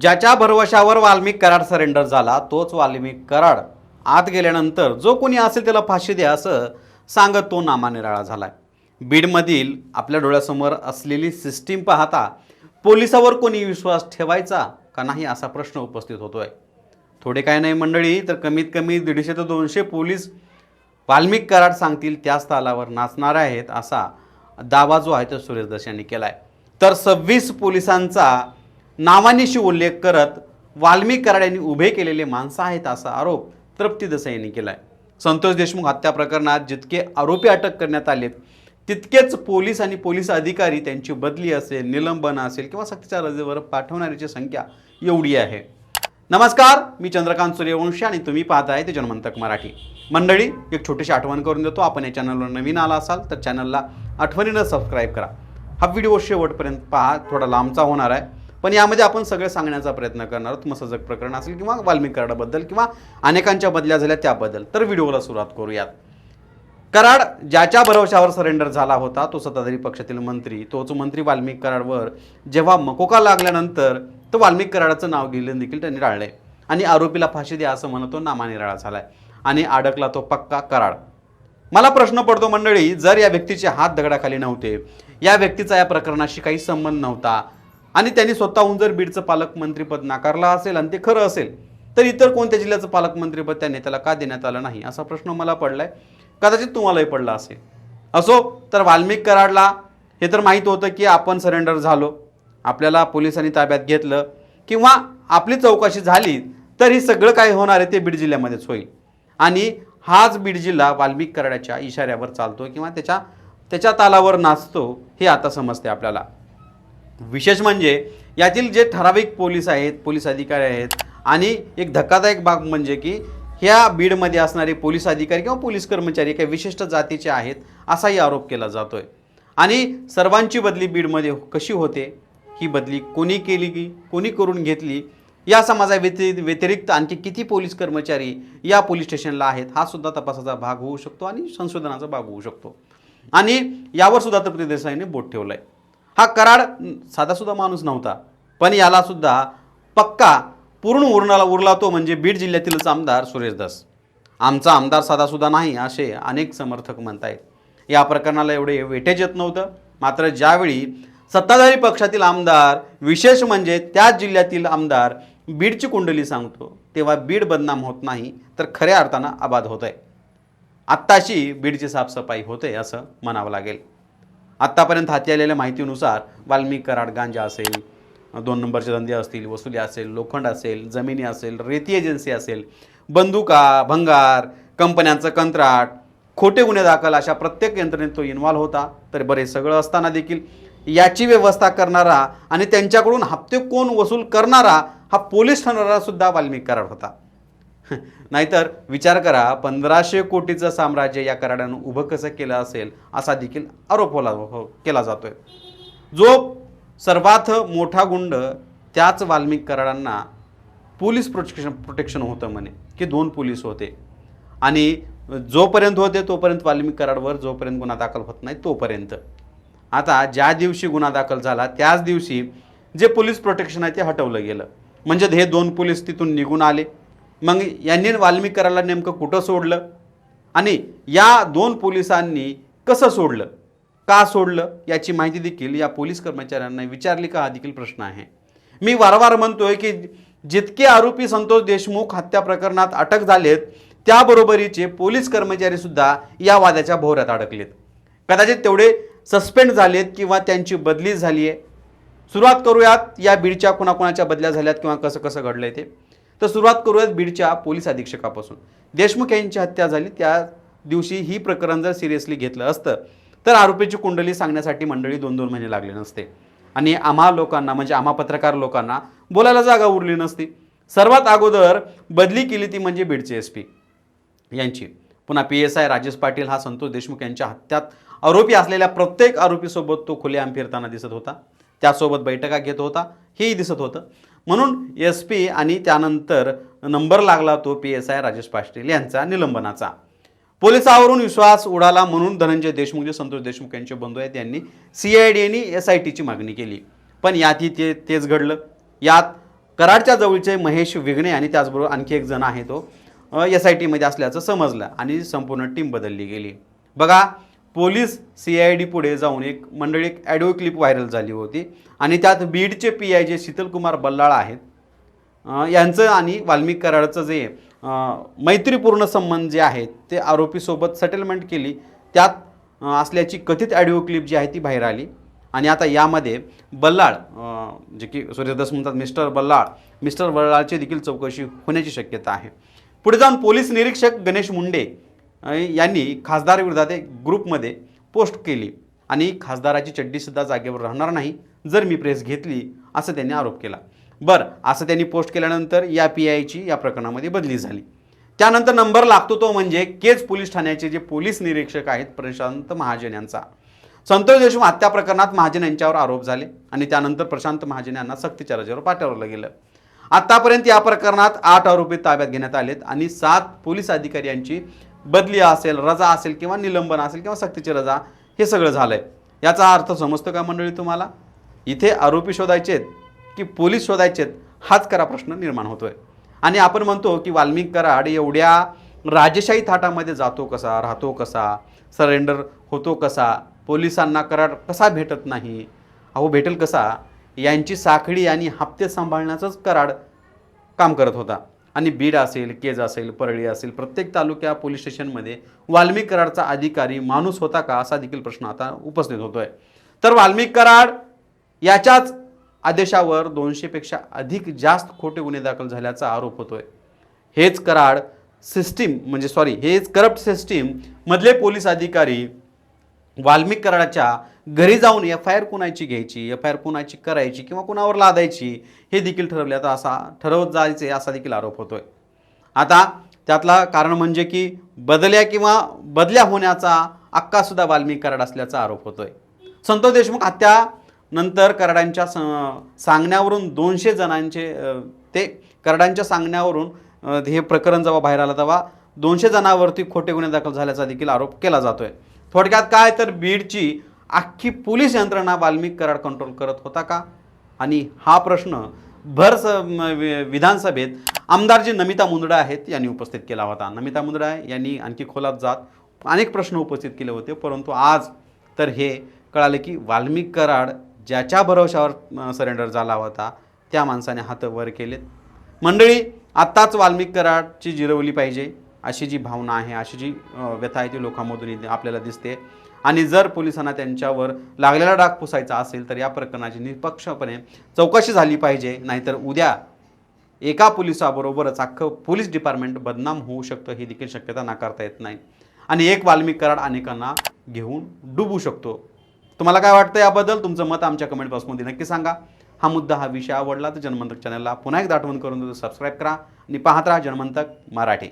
ज्याच्या भरवशावर वाल्मिक कराड सरेंडर झाला तोच वाल्मिक कराड आत गेल्यानंतर जो कोणी असेल त्याला फाशी द्या असं सांगत तो नामानिराळा झाला आहे बीडमधील आपल्या डोळ्यासमोर असलेली सिस्टीम पाहता पोलिसावर कोणी विश्वास ठेवायचा का नाही असा प्रश्न उपस्थित होतो आहे थोडे काय नाही मंडळी तर कमीत कमी दीडशे ते दोनशे पोलीस वाल्मिक कराड सांगतील त्याच तालावर नाचणार आहेत असा दावा जो आहे तो सुरेश दस यांनी केला आहे तर सव्वीस पोलिसांचा नावानिशी उल्लेख करत वाल्मिक यांनी उभे केलेले माणसं आहेत असा आरोप तृप्ती देसाई यांनी केला आहे संतोष देशमुख हत्या प्रकरणात जितके आरोपी अटक करण्यात आलेत तितकेच पोलीस आणि पोलीस अधिकारी त्यांची बदली असेल निलंबन असेल किंवा सक्तीच्या रजेवर पाठवणाऱ्याची संख्या एवढी आहे. नमस्कार मी चंद्रकांत सूर्यवंशी आणि तुम्ही पाहताय ते जनमंतक मराठी. मंडळी एक छोटीशी आठवण करून देतो आपण या चॅनलवर नवीन आला असाल तर चॅनलला आठवणीनं सबस्क्राईब करा. हा व्हिडिओ शेवटपर्यंत पहा थोडा लांबचा होणार आहे. पण यामध्ये आपण सगळे सांगण्याचा प्रयत्न करणार आहोत. मसजक प्रकरण असेल किंवा वाल्मिक कराडाबद्दल किंवा अनेकांच्या बदल्या झाल्या त्याबद्दल. तर व्हिडिओला सुरुवात करूयात. कराड ज्याच्या भरवशावर सरेंडर झाला होता तो सत्ताधारी पक्षातील मंत्री तोच मंत्री वाल्मिक कराडवर. जेव्हा मकोका लागल्यानंतर तो वाल्मिक कराडाचं नाव गेलं देखील त्यांनी टाळले आणि आरोपीला फाशी द्या असं म्हणतो नामानिराळा झालाय. आणि अडकला तो पक्का कराड. मला प्रश्न पडतो मंडळी जर या व्यक्तीचे हात दगडाखाली नव्हते या व्यक्तीचा या प्रकरणाशी काही संबंध नव्हता आणि त्यांनी स्वतःहून जर बीडचं पालकमंत्रीपद नाकारलं असेल आणि ते खरं असेल तर इतर कोणत्या जिल्ह्याचं पालकमंत्रीपद त्या नेत्याला का देण्यात आलं नाही? असा प्रश्न मला पडलाय. कदाचित तुम्हालाही पडला असेल. असो तर वाल्मिक कराडला हे तर माहीत होतं की आपण सरेंडर झालो. आपल्याला पोलिसांनी ताब्यात घेतलं. किंवा आपली चौकशी झाली तर ही सगळं काय होणार आहे ते बीड जिल्ह्यामध्येच होईल. आणि हाच बीड जिल्हा वाल्मिक कराडाच्या इशाऱ्यावर चालतो किंवा त्याच्या त्याच्या तालावर नाचतो हे आता समजते आपल्याला. विशेष म्हणजे यातील जे ठराविक पोलीस आहेत पोलीस अधिकारी आहेत आणि एक धक्कादायक बाब म्हणजे की ह्या बीडमध्ये असणारे पोलीस अधिकारी किंवा पोलीस कर्मचारी काही विशिष्ट जातीचे आहेत असाही आरोप केला जातो आहे आणि सर्वांची बदली बीडमध्ये कशी होते? ही बदली कोणी केली की कोणी करून घेतली? या समाजाव्यति व्यतिरिक्त आणखी किती पोलीस कर्मचारी या पोलीस स्टेशनला आहेत? हा सुद्धा तपासाचा भाग होऊ शकतो आणि संशोधनाचा भाग होऊ शकतो. आणि यावर सुद्धा तृप्ती देसाईने बोट ठेवलं आहे हा कराड साधासुद्धा माणूस नव्हता. पण यालासुद्धा पक्का पूर्ण उरणाला उरला तो म्हणजे बीड जिल्ह्यातीलच आमदार सुरेश दास. आमचा आमदार साधासुद्धा नाही असे अनेक समर्थक म्हणतायत. या प्रकरणाला एवढे वेटेज येत नव्हतं. मात्र ज्यावेळी सत्ताधारी पक्षातील आमदार विशेष म्हणजे त्याच जिल्ह्यातील आमदार बीडची कुंडली सांगतो तेव्हा बीड बदनाम होत नाही तर खऱ्या अर्थानं आबाद होत आहे आत्ताशी बीडची साफसफाई होते असं म्हणावं लागेल. आत्तापर्यंत हाती आलेल्या माहितीनुसार वाल्मिक कराड गांजा असेल दोन नंबरचे धंदे असतील वसुली असेल लोखंड असेल जमिनी असेल रेती एजन्सी असेल बंदुका भंगार कंपन्यांचं कंत्राट खोटे गुन्हे दाखल अशा प्रत्येक यंत्रणेत तो इन्व्हॉल्व होता तर बरे सगळं असताना देखील याची व्यवस्था करणारा आणि त्यांच्याकडून हप्ते कोण वसूल करणारा हा पोलीस ठरणारा सुद्धा वाल्मिक कराड होता. नाहीतर विचार करा पंधराशे कोटीचं साम्राज्य या कराड्यानं उभं कसं केलं असेल असा देखील आरोप होला हो- केला जातोय. जो सर्वात मोठा गुंड त्याच वाल्मिक कराडांना पोलीस प्रोटेक्शन प्रोटेक्शन होतं म्हणे की दोन पोलीस होते. आणि जोपर्यंत होते तोपर्यंत वाल्मिक कराडवर जोपर्यंत गुन्हा दाखल होत नाही तोपर्यंत. आता ज्या दिवशी गुन्हा दाखल झाला त्याच दिवशी जे पोलीस प्रोटेक्शन आहे ते हटवलं गेलं. म्हणजे हे दोन पोलीस तिथून निघून आले. मग यांनी वाल्मिक नेमकं कुठं सोडलं? आणि या दोन पोलिसांनी कसं सोडलं? का सोडलं? याची माहिती देखील या पोलीस कर्मचाऱ्यांना विचारली का हा देखील प्रश्न आहे. मी वारंवार म्हणतोय की जितके आरोपी संतोष देशमुख हत्या प्रकरणात अटक झालेत त्याबरोबरीचे पोलीस कर्मचारी सुद्धा या वादाच्या भोवऱ्यात अडकलेत. कदाचित तेवढे सस्पेंड झालेत किंवा त्यांची बदली झाली आहे सुरुवात करूयात या बीडच्या कुणाकुणाच्या बदल्या झाल्यात किंवा कसं कसं घडलंय ते. तर सुरुवात करूयात बीडच्या पोलीस अधीक्षकापासून. देशमुख यांची हत्या झाली त्या दिवशी ही प्रकरण जर सिरियसली घेतलं असतं तर आरोपीची कुंडली सांगण्यासाठी मंडळी दोन दोन महिने लागले नसते. आणि आम्हा लोकांना म्हणजे आम्हा पत्रकार लोकांना बोलायला जागा उरली नसती. सर्वात अगोदर बदली केली ती म्हणजे बीडचे एस पी यांची. पुन्हा P S I Rajesh Patil हा संतोष देशमुख यांच्या हत्यात आरोपी असलेल्या प्रत्येक आरोपीसोबत तो खुलेआम फिरताना दिसत होता. त्यासोबत बैठका घेत होता. हेही दिसत होतं. म्हणून एस पी आणि त्यानंतर नंबर लागला तो P S I Rajesh Patil यांचा निलंबनाचा. पोलिसावरून विश्वास उडाला म्हणून धनंजय देशमुख जे संतोष देशमुख यांचे बंधू आहेत यांनी C I D S I टीची मागणी केली. पण यातही ते तेच घडलं. यात कराडच्या जवळचे महेश विघणे आणि त्याचबरोबर आणखी एक जण आहे तो एस आय टीमध्ये असल्याचं समजलं आणि संपूर्ण टीम बदलली गेली. बघा पोलीस सी आय डी पुढे जाऊन एक मंडळी एक ॲडिओ क्लिप व्हायरल झाली होती. आणि त्यात बीडचे पी आय जे शीतलकुमार बल्लाळ आहेत यांचं आणि वाल्मिक कराडचं जे मैत्रीपूर्ण संबंध जे आहेत ते आरोपीसोबत सेटलमेंट केली. त्यात असल्याची कथित ॲडिओ क्लिप जी आहे ती बाहेर आली. आणि आता यामध्ये बल्लाळ जे की सूर्यदास म्हणतात मिस्टर बल्लाळ मिस्टर बल्लाळची देखील चौकशी होण्याची शक्यता आहे. पुढे जाऊन पोलीस निरीक्षक गणेश मुंडे यांनी खासदार विरोधात एक ग्रुपमध्ये पोस्ट केली. आणि खासदाराची चड्डीसुद्धा जागेवर राहणार नाही जर मी प्रेस घेतली असं त्यांनी आरोप केला. बरं असं त्यांनी पोस्ट केल्यानंतर या पी आयची या प्रकरणामध्ये बदली झाली. त्यानंतर नंबर लागतो तो म्हणजे केज पोलीस ठाण्याचे जे पोलीस निरीक्षक आहेत प्रशांत महाजन यांचा. संतोष देशमुख हत्या प्रकरणात महाजन यांच्यावर आरोप झाले आणि त्यानंतर प्रशांत महाजन यांना सक्तीच्या रजेवर पाठवलं गेलं. आतापर्यंत या प्रकरणात आठ आरोपी ताब्यात घेण्यात आलेत आणि सात पोलीस अधिकारी यांची बदली असेल रजा असेल किंवा निलंबन असेल किंवा सक्तीची रजा हे सगळं झालंय. याचा अर्थ समजतो का मंडळी तुम्हाला? इथे आरोपी शोधायचेत की पोलीस शोधायचेत हाच खरा प्रश्न निर्माण होतोय. आणि आपण म्हणतो की वाल्मिक कराड एवढ्या राजेशाही थाटामध्ये जातो कसा राहतो कसा सरेंडर होतो कसा पोलिसांना कराड कसा भेटत नाही अहो भेटेल कसा? यांची साखळी आणि हप्ते सांभाळण्याचंच कराड काम करत होता. आणि बीड असेल केज असेल परळी असेल प्रत्येक तालुक्या पोलीस स्टेशनमध्ये वाल्मिक कराडचा अधिकारी माणूस होता का असा देखील प्रश्न आता उपस्थित होतोय. तर वाल्मिक कराड याच्याच आदेशावर दोनशेपेक्षा अधिक जास्त खोटे गुन्हे दाखल झाल्याचा आरोप होतोय. हेच कराड सिस्टीम म्हणजे सॉरी हेच करप्ट सिस्टीम मधले पोलीस अधिकारी वाल्मिक कराडाच्या घरी जाऊन एफ आय आर कुणाची घ्यायची एफ आय आर कुणाची करायची किंवा कुणावर लादायची हे देखील ठरवल्याचा असा ठरवत जायचे असा देखील आरोप होतोय. आता त्यातला कारण म्हणजे की बदल्या किंवा बदल्या होण्याचा अक्कासुद्धा वाल्मिक कराड असल्याचा आरोप होतोय. संतोष देशमुख हत्या नंतर कराडांच्या स- सांगण्यावरून दोनशे जणांचे ते कराडांच्या सांगण्यावरून हे प्रकरण जेव्हा बाहेर आलं तेव्हा दोनशे जणांवरती खोटे गुन्हे दाखल झाल्याचा देखील आरोप केला जातोय. थोडक्यात काय तर बीडची अख्खी पोलीस यंत्रणा वाल्मिक कराड कंट्रोल करत होता का? आणि हा प्रश्न भर स वि- विधानसभेत आमदार जे नमिता मुंदडा आहेत यांनी उपस्थित केला होता. नमिता मुंदडा यांनी आणखी खोलात जात अनेक प्रश्न उपस्थित केले होते परंतु आज तर हे कळाले की वाल्मिक कराड ज्याच्या भरोशावर सरेंडर झाला होता त्या माणसाने हात वर केलेत. मंडळी आत्ताच वाल्मिक कराडची जिरवली पाहिजे अशी जी भावना आहे अशी जी व्यथा आहे ती लोकांमधून आपल्याला दिसते. आणि जर पोलिसांना त्यांच्यावर लागलेला डाग पुसायचा असेल तर या प्रकरणाची निष्पक्षपणे चौकशी झाली पाहिजे. नाहीतर उद्या एका पोलिसाबरोबरच अख्खं पोलीस डिपार्टमेंट बदनाम होऊ शकतं ही देखील शक्यता नाकारता येत नाही. आणि एक वाल्मिक कराड अनेकांना घेऊन डुबू शकतो. तुम्हाला काय वाटतं याबद्दल? तुमचं मत आमच्या कमेंट बॉक्समध्ये नक्की सांगा. हा मुद्दा हा विषय आवडला तर जनमंतक चॅनलला पुन्हा एकदा आठवण करून देतो सबस्क्राईब करा आणि पाहत राहा जनमंतक मराठी.